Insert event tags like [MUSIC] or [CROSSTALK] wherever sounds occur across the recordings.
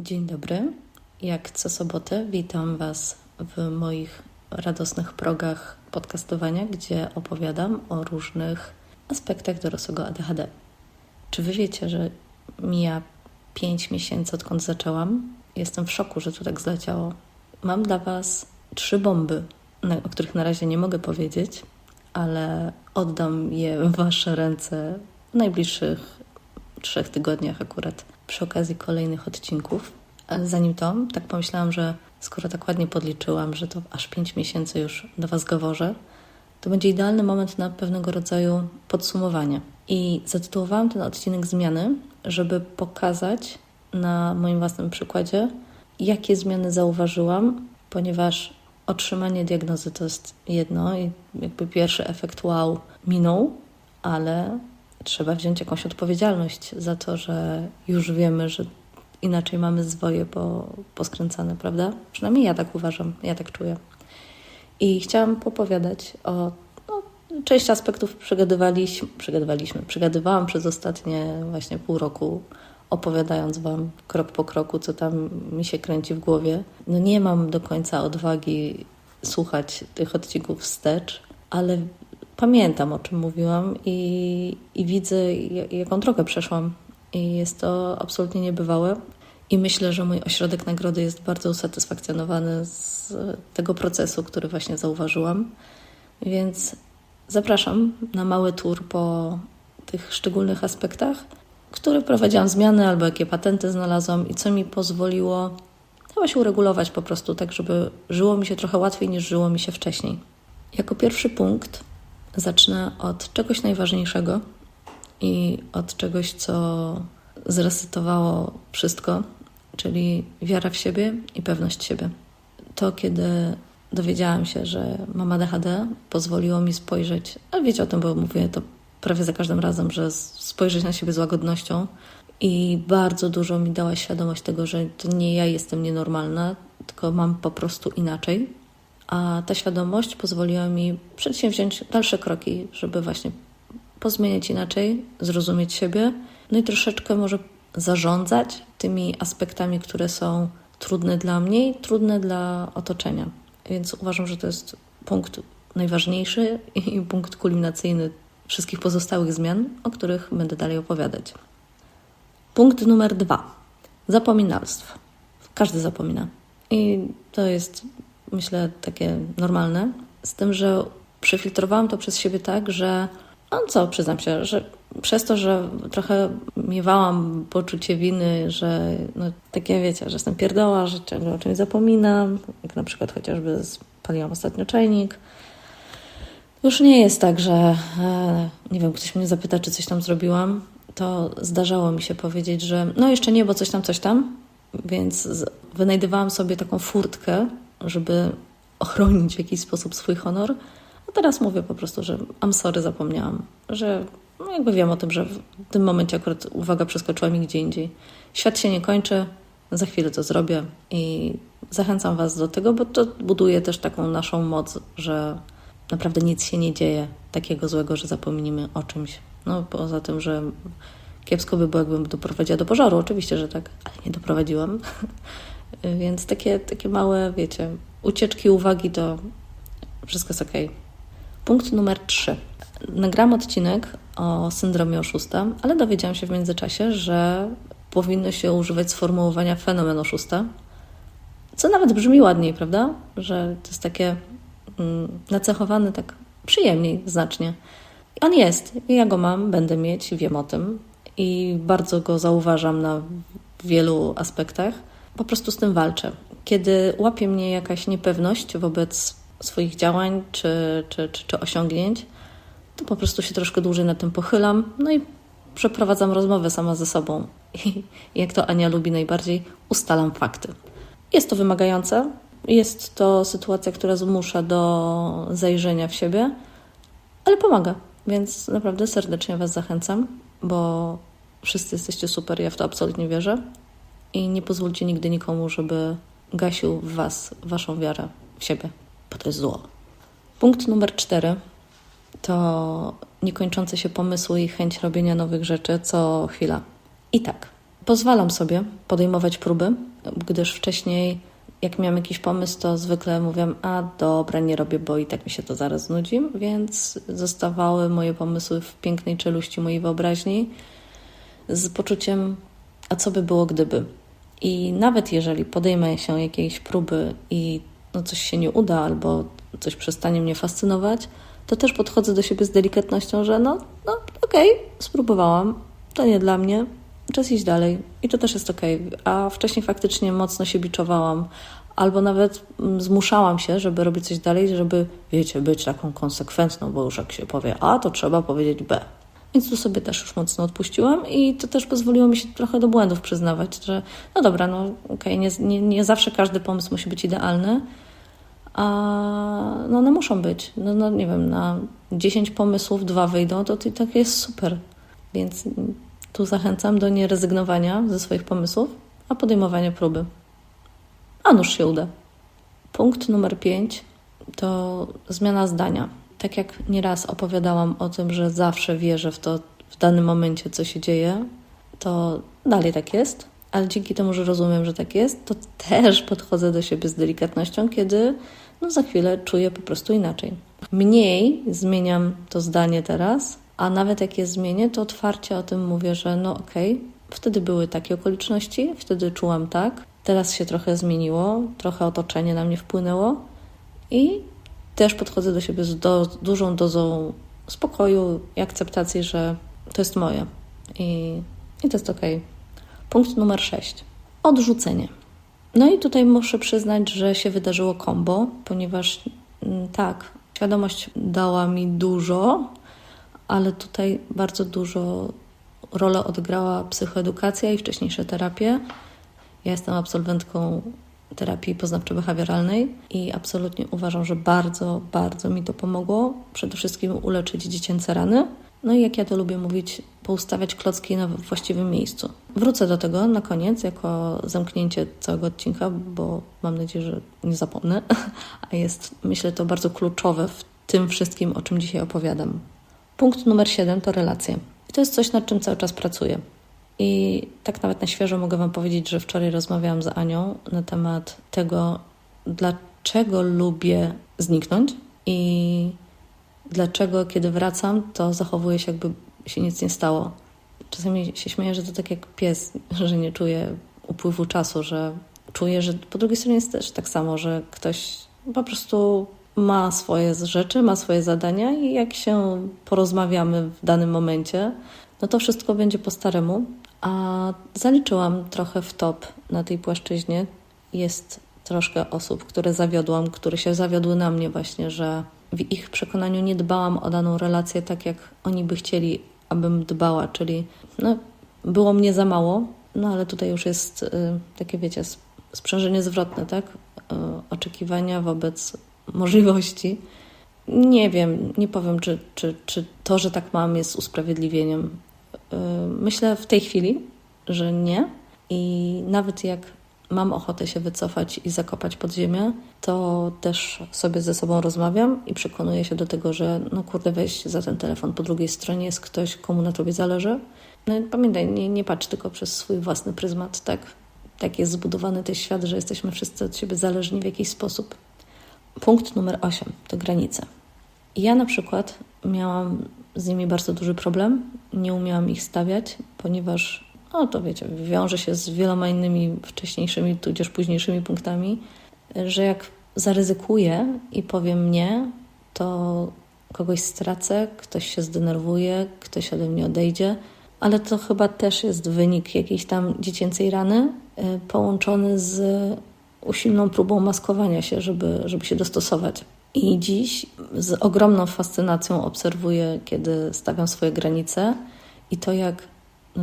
Dzień dobry. Jak co sobotę witam Was w moich radosnych progach podcastowania, gdzie opowiadam o różnych aspektach dorosłego ADHD. Czy Wy wiecie, że mija 5 miesięcy odkąd zaczęłam? Jestem w szoku, że to tak zleciało. Mam dla Was trzy bomby, o których na razie nie mogę powiedzieć, ale oddam je w Wasze ręce w najbliższych trzech tygodniach akurat przy okazji kolejnych odcinków. Ale zanim to, tak pomyślałam, że skoro tak ładnie podliczyłam, że to aż 5 miesięcy już do Was gaworzę, to będzie idealny moment na pewnego rodzaju podsumowanie. I zatytułowałam ten odcinek zmiany, żeby pokazać na moim własnym przykładzie, jakie zmiany zauważyłam, ponieważ otrzymanie diagnozy to jest jedno i jakby pierwszy efekt wow minął, ale trzeba wziąć jakąś odpowiedzialność za to, że już wiemy, że inaczej mamy zwoje po, poskręcane, prawda? Przynajmniej ja tak uważam, ja tak czuję. I chciałam popowiadać o no, część aspektów przegadywaliśmy, przegadywaliśmy, przegadywałam przez ostatnie właśnie pół roku, opowiadając Wam krok po kroku, co tam mi się kręci w głowie. No nie mam do końca odwagi słuchać tych odcinków wstecz, ale pamiętam, o czym mówiłam i, i widzę, jaką drogę przeszłam. I jest to absolutnie niebywałe. I myślę, że mój ośrodek nagrody jest bardzo usatysfakcjonowany z tego procesu, który właśnie zauważyłam. Więc zapraszam na mały tour po tych szczególnych aspektach, które prowadziłam zmiany albo jakie patenty znalazłam i co mi pozwoliło chyba się uregulować po prostu, tak żeby żyło mi się trochę łatwiej niż żyło mi się wcześniej. Jako pierwszy punkt zacznę od czegoś najważniejszego i od czegoś, co zresetowało wszystko, czyli wiara w siebie i pewność siebie. To, kiedy dowiedziałam się, że mam ADHD, pozwoliło mi spojrzeć, a wiecie o tym, bo mówię to prawie za każdym razem, że spojrzeć na siebie z łagodnością i bardzo dużo mi dała świadomość tego, że to nie ja jestem nienormalna, tylko mam po prostu inaczej. A ta świadomość pozwoliła mi przedsięwziąć dalsze kroki, żeby właśnie pozmieniać inaczej, zrozumieć siebie, no i troszeczkę może zarządzać tymi aspektami, które są trudne dla mnie i trudne dla otoczenia. Więc uważam, że to jest punkt najważniejszy i punkt kulminacyjny wszystkich pozostałych zmian, o których będę dalej opowiadać. Punkt numer dwa. Zapominalstwo. Każdy zapomina. I to jest, myślę, takie normalne. Z tym, że przefiltrowałam to przez siebie tak, że no co, przyznam się, że przez to, że trochę miewałam poczucie winy, że no, takie wiecie, że jestem pierdoła, że ciągle o czymś zapominam, jak na przykład chociażby spaliłam ostatnio czajnik. Już nie jest tak, że e, nie wiem, ktoś mnie zapyta, czy coś tam zrobiłam, to zdarzało mi się powiedzieć, że no jeszcze nie, bo coś tam, coś tam, więc wynajdywałam sobie taką furtkę, żeby ochronić w jakiś sposób swój honor, a teraz mówię po prostu, że am sorry, zapomniałam, że no jakby wiem o tym, że w tym momencie akurat uwaga przeskoczyła mi gdzie indziej. Świat się nie kończy, za chwilę to zrobię i zachęcam Was do tego, bo to buduje też taką naszą moc, że naprawdę nic się nie dzieje takiego złego, że zapomnimy o czymś. No poza tym, że kiepsko by było, jakbym doprowadziła do pożaru, oczywiście, że tak, ale nie doprowadziłam. [LAUGHS] Więc takie, takie małe, wiecie, ucieczki uwagi to wszystko jest ok. Punkt numer 3. Nagram odcinek o syndromie oszusta, ale dowiedziałam się w międzyczasie, że powinno się używać sformułowania fenomen oszusta, co nawet brzmi ładniej, prawda? Że to jest takie mm, nacechowane tak przyjemniej znacznie. On jest, ja go mam, będę mieć, wiem o tym i bardzo go zauważam na wielu aspektach. Po prostu z tym walczę. Kiedy łapie mnie jakaś niepewność wobec swoich działań czy, czy, czy, czy osiągnięć, to po prostu się troszkę dłużej na tym pochylam, no i przeprowadzam rozmowę sama ze sobą. I [LAUGHS] jak to Ania lubi najbardziej, ustalam fakty. Jest to wymagające, jest to sytuacja, która zmusza do zajrzenia w siebie, ale pomaga, więc naprawdę serdecznie Was zachęcam, bo wszyscy jesteście super, ja w to absolutnie wierzę i nie pozwólcie nigdy nikomu, żeby gasił w Was Waszą wiarę w siebie bo to jest zło. Punkt numer cztery to niekończące się pomysły i chęć robienia nowych rzeczy co chwila. I tak, pozwalam sobie podejmować próby, gdyż wcześniej, jak miałam jakiś pomysł, to zwykle mówiłam, a dobra, nie robię, bo i tak mi się to zaraz nudzi, więc zostawały moje pomysły w pięknej czeluści mojej wyobraźni z poczuciem, a co by było gdyby. I nawet jeżeli podejmę się jakiejś próby i no coś się nie uda, albo coś przestanie mnie fascynować, to też podchodzę do siebie z delikatnością, że no, no okej, okay, spróbowałam, to nie dla mnie, czas iść dalej i to też jest okej. Okay. A wcześniej faktycznie mocno się biczowałam, albo nawet mm, zmuszałam się, żeby robić coś dalej, żeby, wiecie, być taką konsekwentną, bo już jak się powie A, to trzeba powiedzieć B. Więc tu sobie też już mocno odpuściłam i to też pozwoliło mi się trochę do błędów przyznawać, że no dobra, no okej, okay, nie, nie, nie zawsze każdy pomysł musi być idealny, a no one muszą być. No, no nie wiem, na 10 pomysłów dwa wyjdą, to, to tak jest super. Więc tu zachęcam do nierezygnowania ze swoich pomysłów, a podejmowania próby. A nuż się uda. Punkt numer 5 to zmiana zdania. Tak jak nieraz opowiadałam o tym, że zawsze wierzę w to w danym momencie, co się dzieje, to dalej tak jest, ale dzięki temu, że rozumiem, że tak jest, to też podchodzę do siebie z delikatnością, kiedy no za chwilę czuję po prostu inaczej. Mniej zmieniam to zdanie teraz, a nawet jak je zmienię, to otwarcie o tym mówię, że no okej, okay, wtedy były takie okoliczności, wtedy czułam tak, teraz się trochę zmieniło, trochę otoczenie na mnie wpłynęło i też podchodzę do siebie z do, dużą dozą spokoju i akceptacji, że to jest moje i, i to jest. Okay. Punkt numer 6. Odrzucenie. No i tutaj muszę przyznać, że się wydarzyło kombo, ponieważ mm, tak, świadomość dała mi dużo, ale tutaj bardzo dużo rolę odegrała psychoedukacja i wcześniejsze terapie. Ja jestem absolwentką terapii poznawczo-behawioralnej i absolutnie uważam, że bardzo, bardzo mi to pomogło. Przede wszystkim uleczyć dziecięce rany. No i jak ja to lubię mówić, poustawiać klocki na właściwym miejscu. Wrócę do tego na koniec, jako zamknięcie całego odcinka, bo mam nadzieję, że nie zapomnę, [LAUGHS] a jest, myślę, to bardzo kluczowe w tym wszystkim, o czym dzisiaj opowiadam. Punkt numer 7 to relacje. I to jest coś, nad czym cały czas pracuję. I tak nawet na świeżo mogę Wam powiedzieć, że wczoraj rozmawiałam z Anią na temat tego, dlaczego lubię zniknąć i dlaczego, kiedy wracam, to zachowuję się, jakby się nic nie stało. Czasami się śmieję, że to tak jak pies, [LAUGHS] że nie czuje upływu czasu, że czuję, że po drugiej stronie jest też tak samo, że ktoś po prostu ma swoje rzeczy, ma swoje zadania i jak się porozmawiamy w danym momencie, no to wszystko będzie po staremu. A zaliczyłam trochę w top na tej płaszczyźnie. Jest troszkę osób, które zawiodłam, które się zawiodły na mnie właśnie, że w ich przekonaniu nie dbałam o daną relację tak, jak oni by chcieli, abym dbała, czyli no, było mnie za mało, no ale tutaj już jest y, takie, wiecie, sprzężenie zwrotne, tak? Y, oczekiwania wobec możliwości. Nie wiem, nie powiem, czy, czy, czy to, że tak mam, jest usprawiedliwieniem. Y, myślę w tej chwili, że nie. I nawet jak mam ochotę się wycofać i zakopać pod ziemię, to też sobie ze sobą rozmawiam i przekonuję się do tego, że no kurde, weź za ten telefon. Po drugiej stronie jest ktoś, komu na tobie zależy. No pamiętaj, nie, nie patrz tylko przez swój własny pryzmat, tak? Tak jest zbudowany ten świat, że jesteśmy wszyscy od siebie zależni w jakiś sposób. Punkt numer 8 to granice. Ja na przykład miałam z nimi bardzo duży problem. Nie umiałam ich stawiać, ponieważ, no to wiecie, wiąże się z wieloma innymi wcześniejszymi, tudzież późniejszymi punktami, że jak zaryzykuję i powiem nie, to kogoś stracę, ktoś się zdenerwuje, ktoś ode mnie odejdzie, ale to chyba też jest wynik jakiejś tam dziecięcej rany, y, połączony z usilną próbą maskowania się, żeby, żeby się dostosować. I dziś z ogromną fascynacją obserwuję, kiedy stawiam swoje granice i to, jak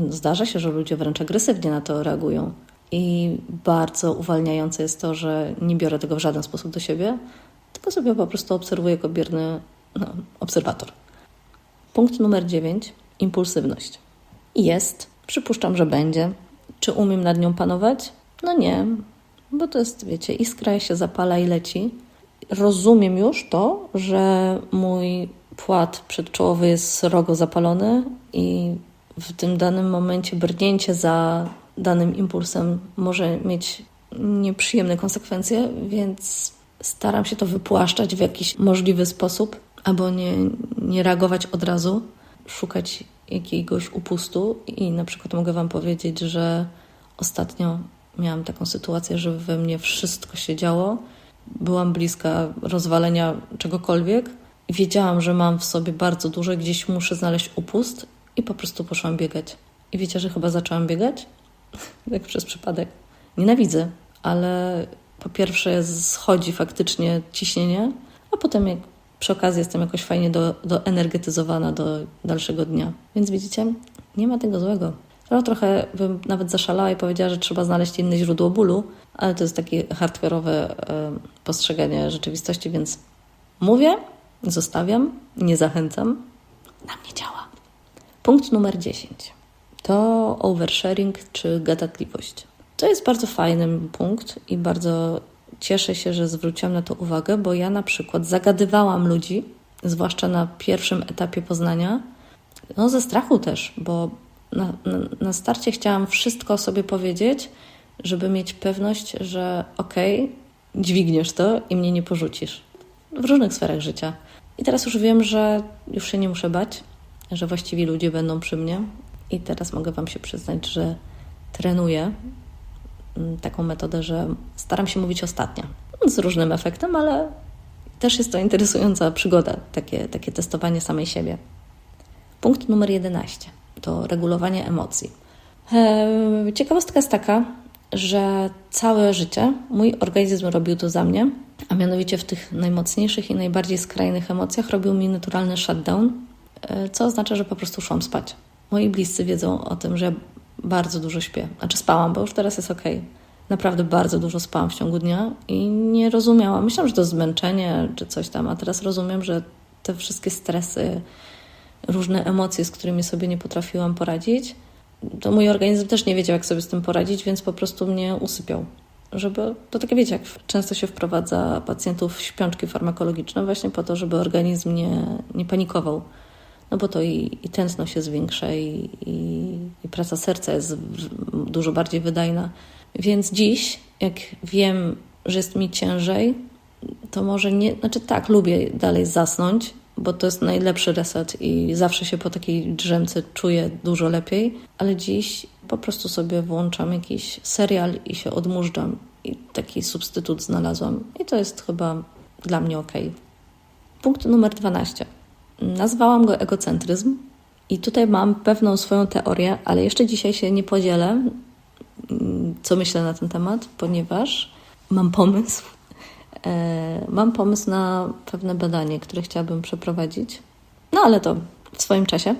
zdarza się, że ludzie wręcz agresywnie na to reagują. I bardzo uwalniające jest to, że nie biorę tego w żaden sposób do siebie, tylko sobie po prostu obserwuję jako bierny no, obserwator. Punkt numer 9. Impulsywność. Jest, przypuszczam, że będzie. Czy umiem nad nią panować? No nie, bo to jest, wiecie, iskra się zapala i leci. Rozumiem już to, że mój płat przedczołowy jest srogo zapalony i w tym danym momencie brnięcie za danym impulsem może mieć nieprzyjemne konsekwencje, więc staram się to wypłaszczać w jakiś możliwy sposób, albo nie, nie reagować od razu, szukać jakiegoś upustu i na przykład mogę Wam powiedzieć, że ostatnio miałam taką sytuację, że we mnie wszystko się działo. Byłam bliska rozwalenia czegokolwiek wiedziałam, że mam w sobie bardzo dużo, gdzieś muszę znaleźć upust i po prostu poszłam biegać. I wiecie, że chyba zaczęłam biegać? Jak [LAUGHS] przez przypadek. Nienawidzę, ale po pierwsze schodzi faktycznie ciśnienie, a potem jak przy okazji jestem jakoś fajnie do, doenergetyzowana do dalszego dnia. Więc widzicie, nie ma tego złego. No, trochę bym nawet zaszalała i powiedziała, że trzeba znaleźć inne źródło bólu, ale to jest takie hardkorowe y, postrzeganie rzeczywistości, więc mówię, zostawiam, nie zachęcam. Na mnie działa. Punkt numer 10 to oversharing czy gadatliwość. To jest bardzo fajny punkt i bardzo cieszę się, że zwróciłam na to uwagę, bo ja na przykład zagadywałam ludzi, zwłaszcza na pierwszym etapie poznania, no ze strachu też, bo na, na, na starcie chciałam wszystko sobie powiedzieć, żeby mieć pewność, że okej, okay, dźwigniesz to i mnie nie porzucisz. W różnych sferach życia. I teraz już wiem, że już się nie muszę bać, że właściwi ludzie będą przy mnie. I teraz mogę Wam się przyznać, że trenuję mm, taką metodę, że staram się mówić ostatnio. Z różnym efektem, ale też jest to interesująca przygoda, takie, takie testowanie samej siebie. Punkt numer 11 to regulowanie emocji. Ciekawostka jest taka, że całe życie mój organizm robił to za mnie, a mianowicie w tych najmocniejszych i najbardziej skrajnych emocjach robił mi naturalny shutdown, e, co oznacza, że po prostu szłam spać. Moi bliscy wiedzą o tym, że ja bardzo dużo śpię. Znaczy spałam, bo już teraz jest ok. Naprawdę bardzo dużo spałam w ciągu dnia i nie rozumiałam. Myślałam, że to zmęczenie czy coś tam, a teraz rozumiem, że te wszystkie stresy, różne emocje, z którymi sobie nie potrafiłam poradzić, to mój organizm też nie wiedział, jak sobie z tym poradzić, więc po prostu mnie usypiał. Żeby, to takie wiecie, jak często się wprowadza pacjentów w śpiączki farmakologiczne, właśnie po to, żeby organizm nie, nie panikował. No bo to i, i tętno się zwiększa, i, i, i praca serca jest dużo bardziej wydajna. Więc dziś, jak wiem, że jest mi ciężej, to może nie, znaczy tak, lubię dalej zasnąć, bo to jest najlepszy reset i zawsze się po takiej drzemce czuję dużo lepiej, ale dziś po prostu sobie włączam jakiś serial i się odmurzam i taki substytut znalazłam i to jest chyba dla mnie ok. Punkt numer 12. Nazwałam go egocentryzm i tutaj mam pewną swoją teorię, ale jeszcze dzisiaj się nie podzielę, co myślę na ten temat, ponieważ mam pomysł, mam pomysł na pewne badanie, które chciałabym przeprowadzić, no ale to w swoim czasie.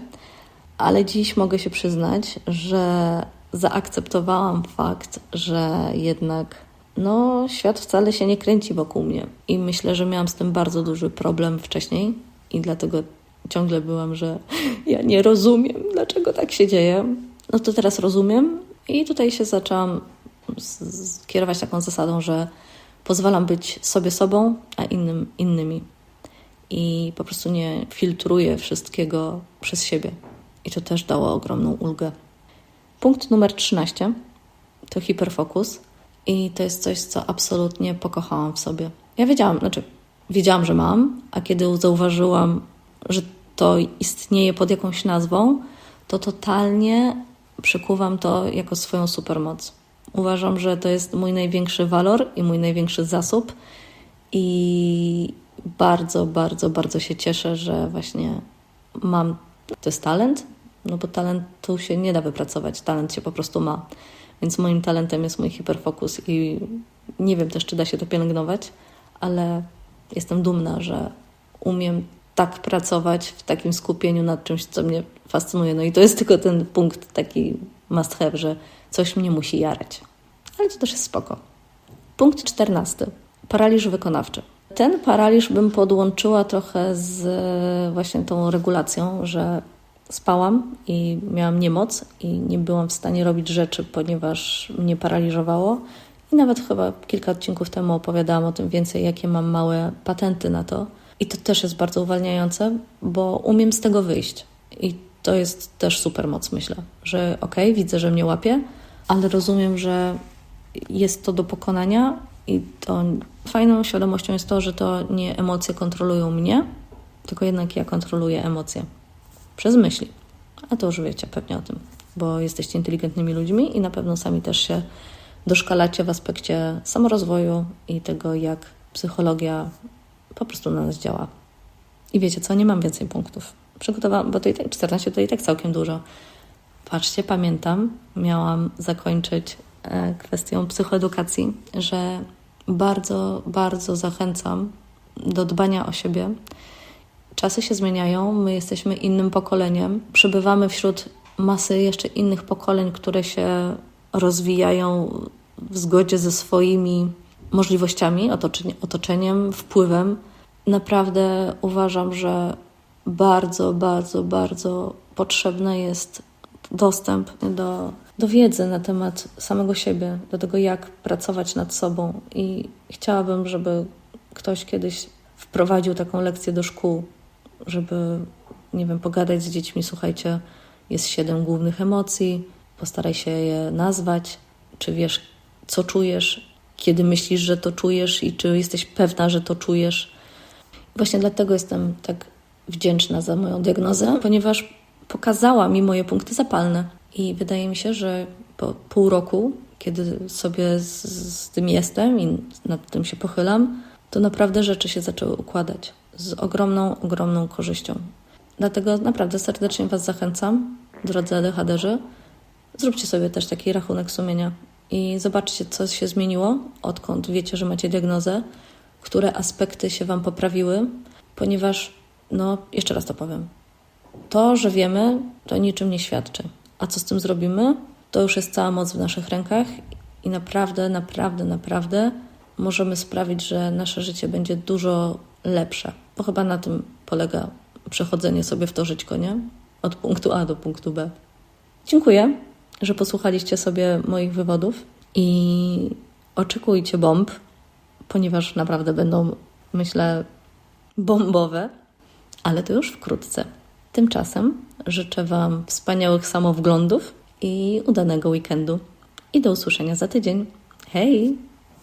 Ale dziś mogę się przyznać, że zaakceptowałam fakt, że jednak no, świat wcale się nie kręci wokół mnie. I myślę, że miałam z tym bardzo duży problem wcześniej i dlatego ciągle byłam, że [LAUGHS] ja nie rozumiem, dlaczego tak się dzieje. No to teraz rozumiem i tutaj się zaczęłam kierować taką zasadą, że pozwalam być sobie sobą, a innym innymi. I po prostu nie filtruję wszystkiego przez siebie. I to też dało ogromną ulgę. Punkt numer 13 to hiperfokus. I to jest coś, co absolutnie pokochałam w sobie. Ja wiedziałam, znaczy, wiedziałam, że mam, a kiedy zauważyłam, że to istnieje pod jakąś nazwą, to totalnie przekuwam to jako swoją supermoc. Uważam, że to jest mój największy walor i mój największy zasób. I bardzo, bardzo, bardzo się cieszę, że właśnie mam. To jest talent, no bo talentu się nie da wypracować, talent się po prostu ma. Więc moim talentem jest mój hiperfokus i nie wiem też, czy da się to pielęgnować, ale jestem dumna, że umiem tak pracować w takim skupieniu nad czymś, co mnie fascynuje. No i to jest tylko ten punkt taki must have, że coś mnie musi jarać. Ale to też jest spoko. Punkt czternasty. Paraliż wykonawczy. Ten paraliż bym podłączyła trochę z właśnie tą regulacją, że spałam i miałam niemoc i nie byłam w stanie robić rzeczy, ponieważ mnie paraliżowało. I nawet chyba kilka odcinków temu opowiadałam o tym więcej, jakie mam małe patenty na to. I to też jest bardzo uwalniające, bo umiem z tego wyjść. I to jest też super moc, myślę, że okej, okay, widzę, że mnie łapie, ale rozumiem, że jest to do pokonania i to fajną świadomością jest to, że to nie emocje kontrolują mnie, tylko jednak ja kontroluję emocje przez myśli. A to już wiecie pewnie o tym, bo jesteście inteligentnymi ludźmi i na pewno sami też się doszkalacie w aspekcie samorozwoju i tego, jak psychologia po prostu na nas działa. I wiecie co, nie mam więcej punktów. Przygotowałam, bo to i tak 14 to i tak całkiem dużo. Patrzcie, pamiętam, miałam zakończyć e, kwestią psychoedukacji, że bardzo, bardzo zachęcam do dbania o siebie. Czasy się zmieniają, my jesteśmy innym pokoleniem, przebywamy wśród masy jeszcze innych pokoleń, które się rozwijają w zgodzie ze swoimi możliwościami, otoczeniem, wpływem. Naprawdę uważam, że bardzo, bardzo, bardzo potrzebny jest dostęp do, do wiedzy na temat samego siebie, do tego, jak pracować nad sobą. I chciałabym, żeby ktoś kiedyś wprowadził taką lekcję do szkół, żeby, nie wiem, pogadać z dziećmi. Słuchajcie, jest siedem głównych emocji, postaraj się je nazwać. Czy wiesz, co czujesz, kiedy myślisz, że to czujesz i czy jesteś pewna, że to czujesz. Właśnie dlatego jestem tak wdzięczna za moją diagnozę, ponieważ pokazała mi moje punkty zapalne. I wydaje mi się, że po pół roku, kiedy sobie z, z tym jestem i nad tym się pochylam, to naprawdę rzeczy się zaczęły układać z ogromną, ogromną korzyścią. Dlatego naprawdę serdecznie Was zachęcam, drodzy ADHD-zy, zróbcie sobie też taki rachunek sumienia i zobaczcie, co się zmieniło, odkąd wiecie, że macie diagnozę, które aspekty się Wam poprawiły, ponieważ, no, jeszcze raz to powiem, to, że wiemy, to niczym nie świadczy. A co z tym zrobimy, to już jest cała moc w naszych rękach i naprawdę, naprawdę, naprawdę możemy sprawić, że nasze życie będzie dużo lepsze. Bo chyba na tym polega przechodzenie sobie w to żyćko, nie? Od punktu A do punktu B. Dziękuję, że posłuchaliście sobie moich wywodów i oczekujcie bomb, ponieważ naprawdę będą, myślę, bombowe, ale to już wkrótce. Tymczasem życzę Wam wspaniałych samowglądów i udanego weekendu. I do usłyszenia za tydzień. Hej!